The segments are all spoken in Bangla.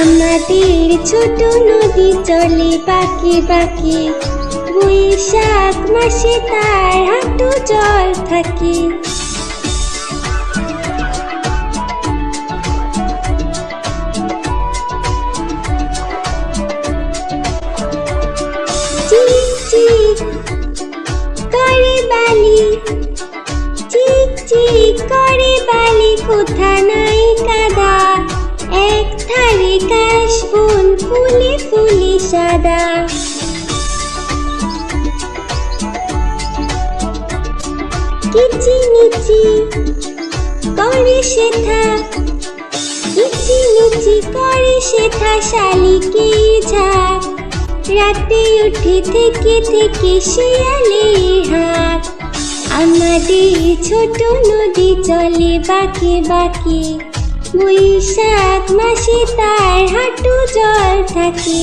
আমাদের ছোট নদী চলে বাকি বাকি বৈশাখ মাসে তার হাঁটু জল থাকে। বালি। কোথা নাই সাদা। কিচি মিচি করে শেথা কিচি মিচি করে শেথা শালিকে ঝাঁক রাতে উঠে থেকে থেকে শিয়ালে হাঁক আমাদের ছোট নদী চলে বাকি বাকি। বৈশাখ মাসে তার হাঁটু জল থাকে।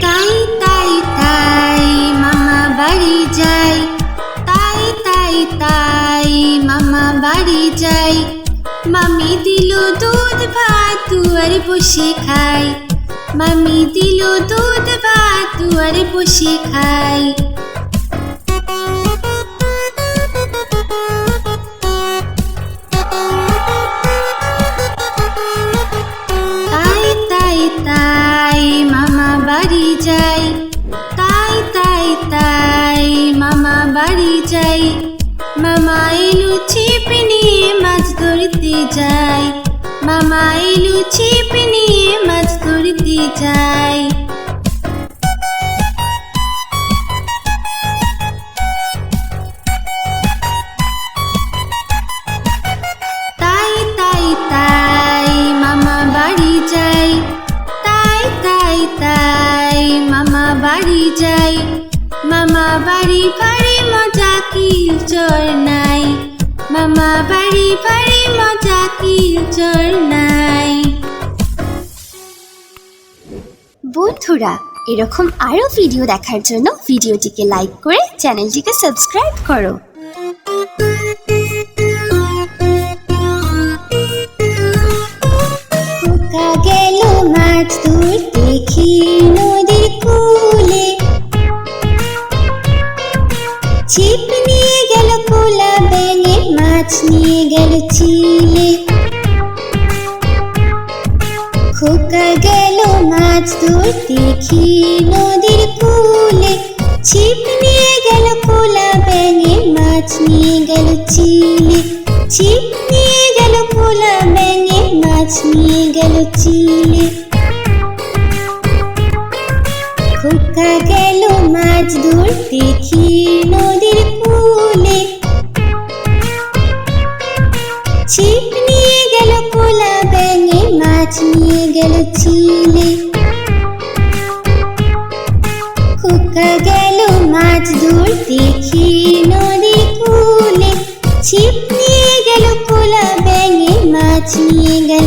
তাই তাই তাই মামা বাড়ি যাই। তাই তাই তাই মামা বাড়ি যাই। মামি দিল দুধ, ভাত দুয়ারে বসে খাই। মামি দিল দুধ, ভাত দুয়ারে বসে খাই। তাই তাই তাই বাড়ি যাই, তাই তাই তাই মামা বাড়ি যাই। মামা এলু ছিপ নিয়ে মাছ ধরতে যাই। মামা এলু ছিপ নিয়ে মাছ ধরতে যাই। চর নাই। মামা বাড়ি বাড়ি মজা চর নাই। বন্ধুরা, এরকম আরও ভিডিও দেখার জন্য ভিডিওটিকে লাইক করে চ্যানেলটিকে সাবস্ক্রাইব করো। মাছ নিয়ে গেল খোকা গেল মাছ ধরতে দেখি নদীর কূলে। ছিপ নিয়ে গেল কোলা ব্যাঙে, মাছ নিয়ে গেল চিলে ছিপ নিয়ে গেল কোলা ব্যাঙে, মাছ নিয়ে গেল চিলে খোকা গেল মাছ ধরতে দেখি নদীর কূলে। গেল চিলে খোকা গেল মাছ ধরতে দেখি নদী কুলে। ছিপ নিয়ে গেল কোলা ব্যাঙে, মাছ নিয়ে গেল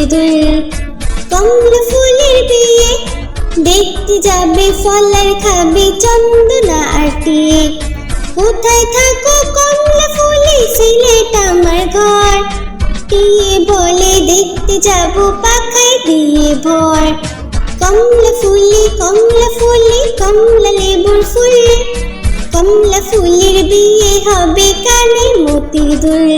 মতির দুল কমলা ফুলের বিয়ে, দেখতে যাবে ফলার খাবে চন্দনা আটিয়ে। কোথায় থাকো কমলা ফুলে, সিলেট আমার ঘর। টিয়ে বলে দেখতে যাব পাখায় দিয়ে ভর। কমলা ফুলি কমলা ফুলি, কমলা লেবুর ফুল। কমলা ফুলের বিয়ে হবে কানে মতির দুল।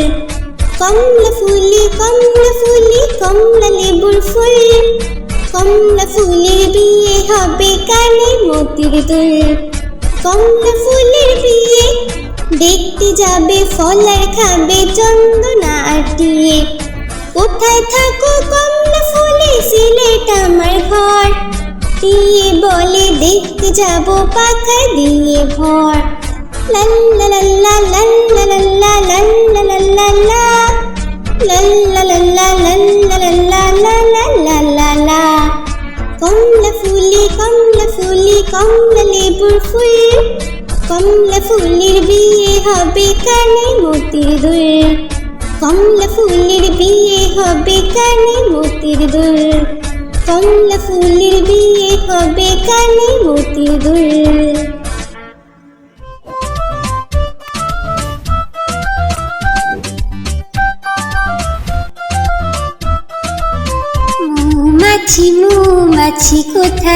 কমলা ফুলি কমলা ফুলি, কমলা লেবুর ফুল। কমলা ফুলের বিয়ে হবে কানে মতির দুল। কমলা ফুলের বিয়ে দেখতে যাবে, ফলার খাবে চন্দনা আটিয়ে কোথায় থাকো কমলা ফুলে, সিলেট আমার ঘর। দিয়ে বলে, দেখতে যাব পাখা দিয়ে ভর। Kom la fulli, kom la fulli, kom la lebur full. Kom la fullir biye hobe kane motir dul. Kom la fullir biye hobe kane motir dul. Kom la fullir biye hobe kane motir dul.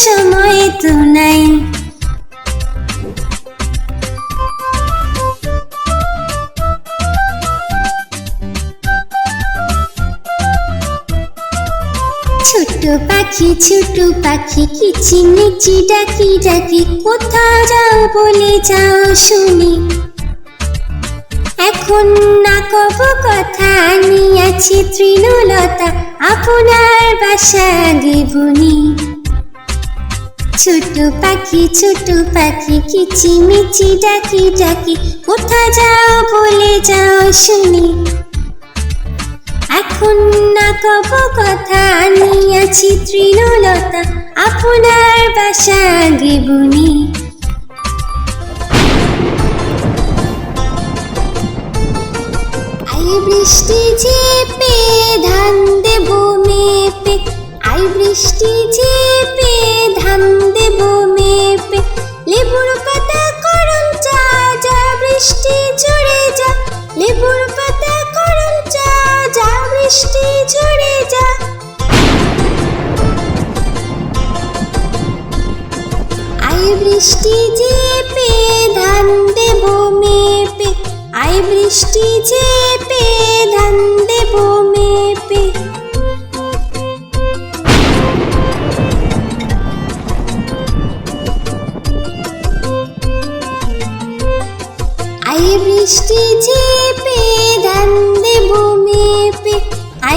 সময় তো নাই ছোট পাখি ছোট পাখি কিচিমিচি ডাকি ডাকি কোথাও যাও বলে যাও শুনি। এখন না কব কথা আনিয়াছি তৃণলতা, আপনার বাসা গেবনি। ছোট পাখি ছোট পাখি, কিচিমিচি ডাকি ডাকি। কোথা যাও বলে যাও শুনি। এখন না কব কথা আনিয়াছি তৃণলতা, আপনার বাসা গেবনি আই বৃষ্টি ঝেপে ধান দেব আই বৃষ্টি ঝেপে, ধান দেব মেপে। লেবুর পাতা করম চা যা বৃষ্টি ঝরে যা। লেবুর পাতা করম চা যা বৃষ্টি ঝরে যা। আই বৃষ্টি ঝেপে, ধান দেব মেপে। আই বৃষ্টি ঝেপে, ধান দেব মেপে।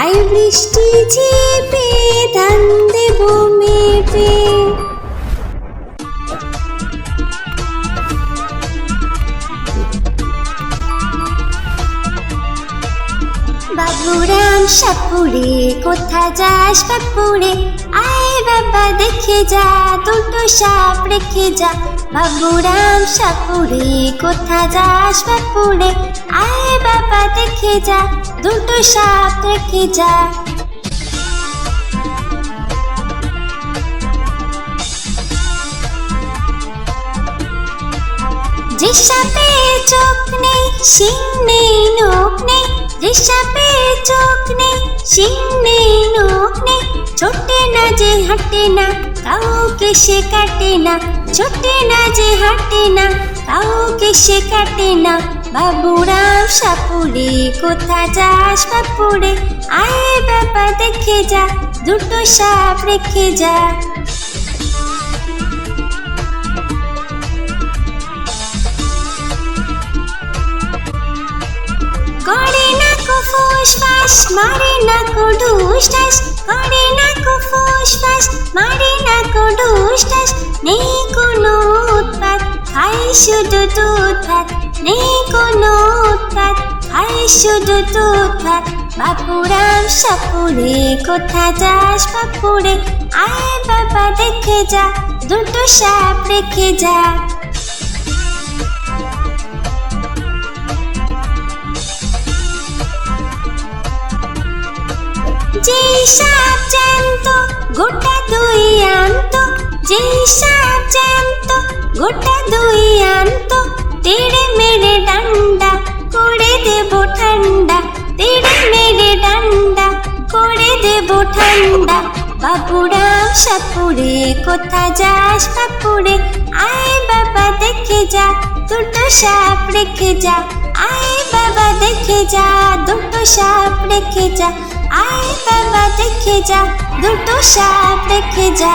আই বৃষ্টি ঝেপে ধান দেব মেপে। বাবুরাম সাপুরে, কোথা যাস বাপুরে আয় বাবা, দেখে যা, দুটো সাপ রেখে যা। বাবুরাম সাপুরে, কোথা যাস বাপুরে আয় দেখে যা, দুটো সাপ রেখে যা। যে সাপে চোখ নেই, শিং নেই নোখ নেই। যে সাপে চোখ নেই, শিং নেই নোখ নেই। ছোটে না যে হাঁটে না, কাউকে সে কাটে না। ছোটে না যে হাঁটে না, কাউকে সে কাটে না। বাবুরাম সাপুরে, কোথা যাস বাপুরে? আয় বাবা, দেখে যা, দুটো সাপ রেখে যা। করে না কো ফুস মারে না কো ঢুস ঠাস করে না কো ফুস মারে না কো ঢুস ঠাস নেই কোনো উৎপাত, খাই শুধু দুধ ভাত। নেই কোনো উৎপাত। খাই শুধু ভাত বাপুরাম সাপুরে কোথা যাস বাপুরে আয় বাবা, দেখে যা। দুটো সাপ রেখে যা। যেই সাপ জ্যান্ত, গোটা দুই আনত। যেই সাপ জ্যান্ত, গোটা দুই আনত। তেড়ে মেরে ডান্ডা করে দেব ঠান্ডা তেড়ে মেরে ডান্ডা করে দেব ঠান্ডা বাবুরাম সাপুরে কোথা যাস বাপুরে আয় বাবা দেখে যা দুটো সাপ রেখে যা আয় বাবা দেখে যা দুটো সাপ রেখে যা আয় বাবা দেখে যা দুটো সাপ রেখে যা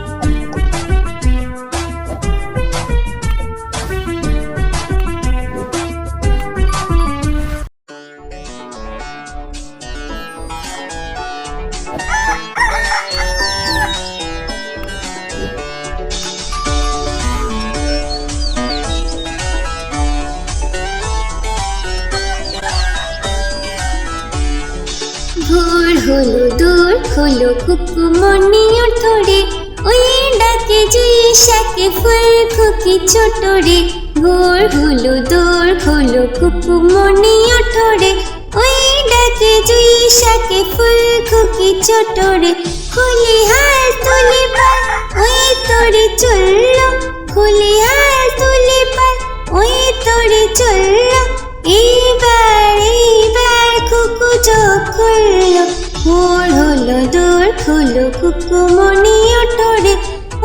হলো দূর, হলো কুকু মনি ওঠরে ওই ডাকে জুই শাকে ফুল খুকি ছোট রে। ভোর হলো দূর, হলো কুকু মনি ওঠরে ওই ডাকে জুই শাকে ফুল খুকি ছোট রে। খুলি হাত তুলি পাল ওই তোরে চলল। খুলি হাত তুলি পাল ওই তোরে চলল। এইবার এইবার কুকু চোখ খুললো। ভোর হলো দোর হলো কুকু মনি ওঠরে।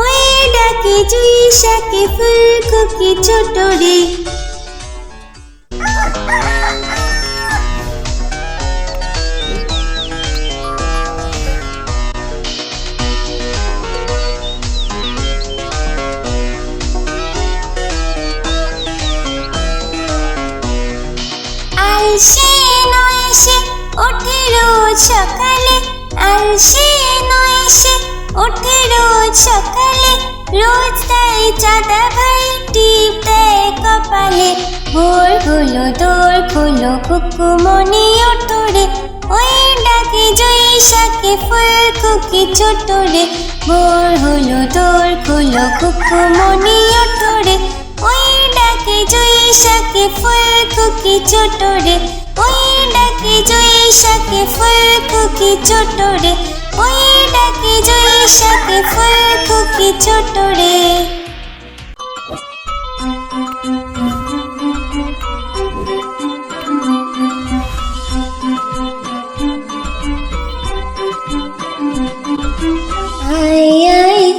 ওই ডাকে জুই শাকে ফুল খুকি ছোট আলসে নয় সে ওঠে রোজ সকালে, রোজ তাই চাঁদা ভাই টিপ দেয় কপালে। ভোর হলো দোর খোলো কুকু মনি ওঠরে ওই ডাকে জয়ী শাকে ফুল খুকি ছোট রে ভোর হলো দোর খোলো কুকু মনি ওঠরে ওই ডাকে জয়ী শাকে ফুল খুকি ছোট ওই ডাকে জয়ী শাকে ফুল খুকি ছোট রে? ওই ডাকে জয়ী শাকে ফুল খুকি ছোট রে?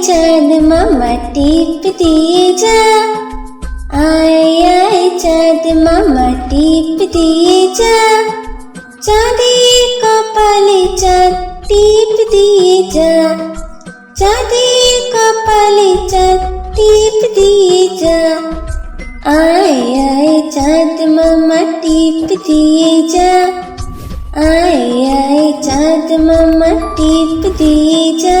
চাঁদ মামা টিপ দিয়ে যা। আয় আয় চাঁদ মামা টিপ দিয়ে যা চাঁদের কপালে চাঁদ টিপ দিয়ে যা চাঁদের কপালে চাঁদ টিপ দিয়ে যা আয় আয় চাঁদ মামা টিপ দিয়ে যা আয় আয় চাঁদ মামা টিপ দিয়ে যা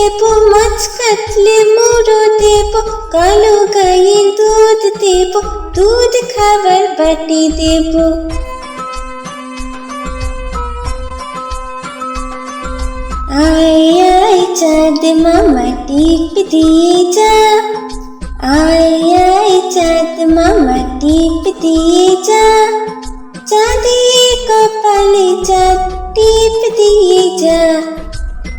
দেব, মাছ কাটলে মুড়ো দেব, কালো গাইয়ের দুধ দেব, দুধ খাবার বাটি দেব। আয় আয়, চাঁদ মামা, টিপ দিয়ে যা। আয় আয়, চাঁদ মামা, টিপ দিয়ে যা। চাঁদের কপালে চাঁদ, টিপ দিয়ে যা।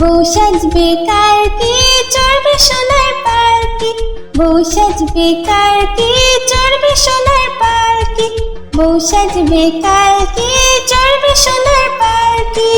বউ বেকার কার কি? চড়বে সোনার পার্কি বউ বেকার কার কি? চড়বে সোনার পার্কি বউ বেকার কার কি? চড়বে সোনার পার্কি